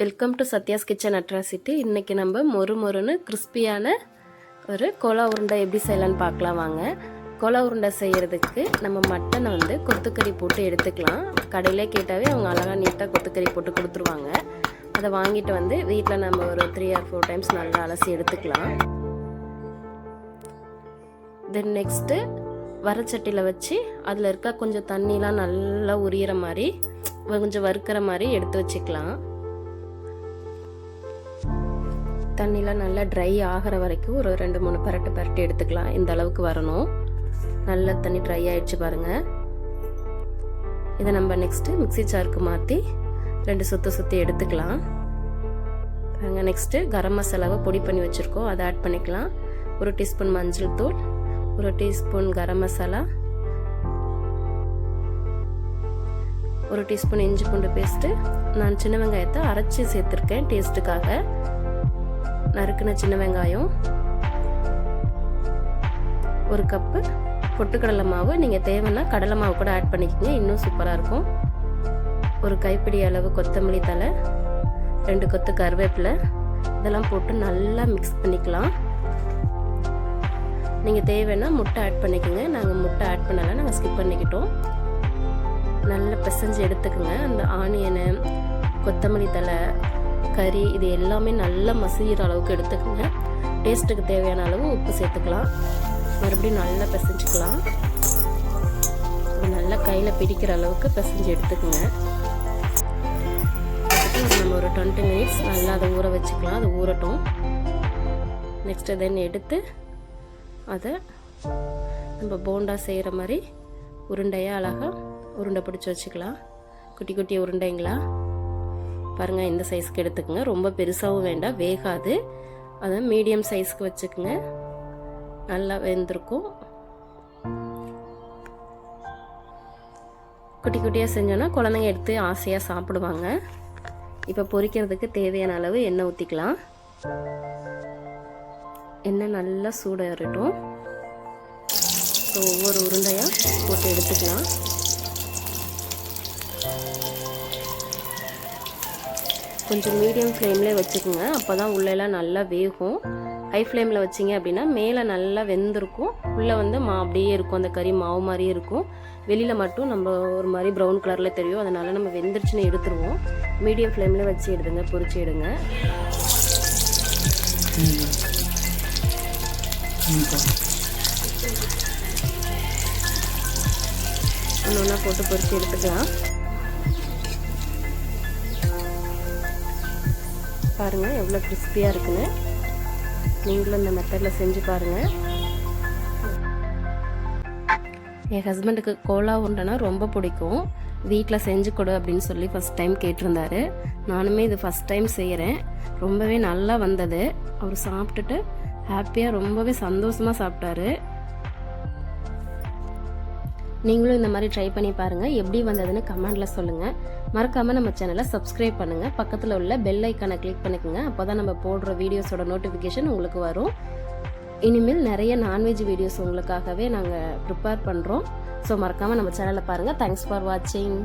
Welcome to Sathya's kitchen atrocity இன்றைக்கி நம்ம மொறு மொறுன்னு கிறிஸ்பியான ஒரு கோலா உருண்டை எப்படி செய்யலான்னு பார்க்கலாம் வாங்க. கோலா உருண்டை செய்கிறதுக்கு நம்ம மட்டனை வந்து கொத்துக்கறி போட்டு எடுத்துக்கலாம். கடையிலே கேட்டாவே அவங்க அழகாக நீட்டாக கொத்துக்கறி போட்டு கொடுத்துருவாங்க. அதை வாங்கிட்டு வந்து வீட்டில் நம்ம ஒரு த்ரீ ஆர் ஃபோர் டைம்ஸ் நல்லா அலசி எடுத்துக்கலாம். தென் நெக்ஸ்ட்டு வரச்சட்டியில் வச்சு அதில் இருக்க கொஞ்சம் தண்ணிலாம் நல்லா உரியிற மாதிரி கொஞ்சம் வறுக்கிற மாதிரி எடுத்து வச்சுக்கலாம். தண்ணிலாம் நல்லா ட்ரை ஆகிற வரைக்கும் ஒரு ரெண்டு மூணு பரட்டு பரட்டு எடுத்துக்கலாம். இந்த அளவுக்கு வரணும். நல்ல தண்ணி ட்ரை ஆயிடுச்சு பாருங்கள் இதை நம்ம நெக்ஸ்ட்டு மிக்சி ஜாருக்கு மாற்றி ரெண்டு சுற்றி சுற்றி எடுத்துக்கலாம். பாருங்க நெக்ஸ்ட்டு கரம் மசாலாவை பொடி பண்ணி வச்சுருக்கோம். அதை ஆட் பண்ணிக்கலாம். ஒரு டீஸ்பூன் மஞ்சள் தூள் ஒரு டீஸ்பூன் கரம் மசாலா ஒரு டீஸ்பூன் இஞ்சி பூண்டு பேஸ்ட்டு நான் சின்ன வெங்காயத்தை அரைச்சி சேர்த்துருக்கேன் டேஸ்ட்டுக்காக நறுக்கின சின்ன வெங்காயம். ஒரு கப்பு பொட்டுக்கடலை மாவு. நீங்கள் தேவைன்னா கடலை மாவு கூட ஆட் பண்ணிக்கோங்க. இன்னும் சூப்பராக இருக்கும். ஒரு கைப்பிடி அளவு கொத்தமல்லி தலை ரெண்டு கொத்து கருவேப்பிலை. இதெல்லாம் போட்டு நல்லா மிக்ஸ் பண்ணிக்கலாம். நீங்கள் தேவைன்னா முட்டை ஆட் பண்ணிக்கோங்க. நாங்கள் முட்டை ஆட் பண்ணலை நாங்கள் ஸ்கிப் பண்ணிக்கிட்டோம். நல்லா பிசைஞ்சு எடுத்துக்கோங்க. அந்த ஆனியனு கொத்தமல்லி தலை கறி இது எல்லாமே நல்லா மசிகிற அளவுக்கு எடுத்துக்கோங்க. டேஸ்ட்டுக்கு தேவையான அளவு உப்பு சேர்த்துக்கலாம். மறுபடியும் நல்லா பிசைஞ்சிக்கலாம். நல்லா கையில் பிடிக்கிற அளவுக்கு பிசைஞ்சு எடுத்துக்கோங்க. நம்ம ஒரு டுவெண்ட்டி மினிட்ஸ் நல்லா அதை ஊற வச்சுக்கலாம். அது ஊறட்டும். நெக்ஸ்ட்டு தென் எடுத்து அதை நம்ம போண்டா செய்கிற மாதிரி உருண்டையாக அழகாக உருண்டை பிடிச்சி வச்சுக்கலாம். குட்டி குட்டி உருண்டைங்களா? பாருங்கள் இந்த சைஸ்க்கு எடுத்துக்கோங்க. ரொம்ப பெருசாகவும் வேண்டாம் வேகாது. அதை மீடியம் சைஸ்க்கு வச்சுக்கோங்க. நல்லா வெந்திருக்கும். குட்டி குட்டியாக செஞ்சோன்னா குழந்தைங்க எடுத்து ஆசையாக சாப்பிடுவாங்க. இப்போ பொரிக்கிறதுக்கு தேவையான அளவு எண்ணெய் ஊற்றிக்கலாம் எண்ணெய் நல்லா சூடாகட்டும் ஸோ ஒவ்வொரு உருண்டையாக போட்டு எடுத்துக்கலாம். கொஞ்சம் மீடியம் ஃப்ளேமில் வச்சுக்கோங்க. அப்போ தான் உள்ளெல்லாம் நல்லா வேகும். ஹை ஃப்ளேமில் வச்சிங்க அப்படின்னா மேலே நல்லா வெந்திருக்கும். உள்ளே வந்து மா அப்படியே இருக்கும். அந்த கறி மாவு மாதிரியே இருக்கும். வெளியில் மட்டும் நம்ம ஒரு மாதிரி ப்ரௌன் கலரில் தெரியும். அதனால் நம்ம வெந்துருச்சுன்னு எடுத்துருவோம். மீடியம் ஃப்ளேமில் வச்சு எடுங்க பொறிச்சு எடுங்க. ஒன்று ஒன்றா போட்டு பொறிச்சு எடுத்துக்கலாம். பாருங்கள் எவ்வளோ கிறிஸ்பியாக இருக்குன்னு. நீங்களும் இந்த மெத்தடில் செஞ்சு பாருங்கள் என் ஹஸ்பண்டுக்கு கோலா உருண்டைனா ரொம்ப பிடிக்கும். வீட்டில் செஞ்சு கொடு அப்படின்னு சொல்லி ஃபஸ்ட் டைம் கேட்டிருந்தாரு. நானுமே இது ஃபஸ்ட் டைம் செய்கிறேன் ரொம்பவே நல்லா வந்தது. அவர் சாப்பிட்டுட்டு ஹாப்பியாக ரொம்பவே சந்தோஷமாக சாப்பிட்டாரு. நீங்களும் இந்த மாதிரி ட்ரை பண்ணி பாருங்கள் எப்படி வந்ததுன்னு கமெண்டில் சொல்லுங்கள் மறக்காமல் நம்ம சேனலை சப்ஸ்கிரைப் பண்ணுங்கள் பக்கத்தில் உள்ள பெல் ஐக்கானை கிளிக் பண்ணிக்கோங்க. அப்போ தான் நம்ம போடுற வீடியோஸோட நோட்டிஃபிகேஷன் உங்களுக்கு வரும். இனிமேல் நிறைய நான்வெஜ் வீடியோஸ் உங்களுக்காகவே நாங்கள் ப்ரிப்பேர் பண்ணுறோம் ஸோ மறக்காமல் நம்ம சேனலை பாருங்கள் தேங்க்ஸ் ஃபார் வாட்சிங்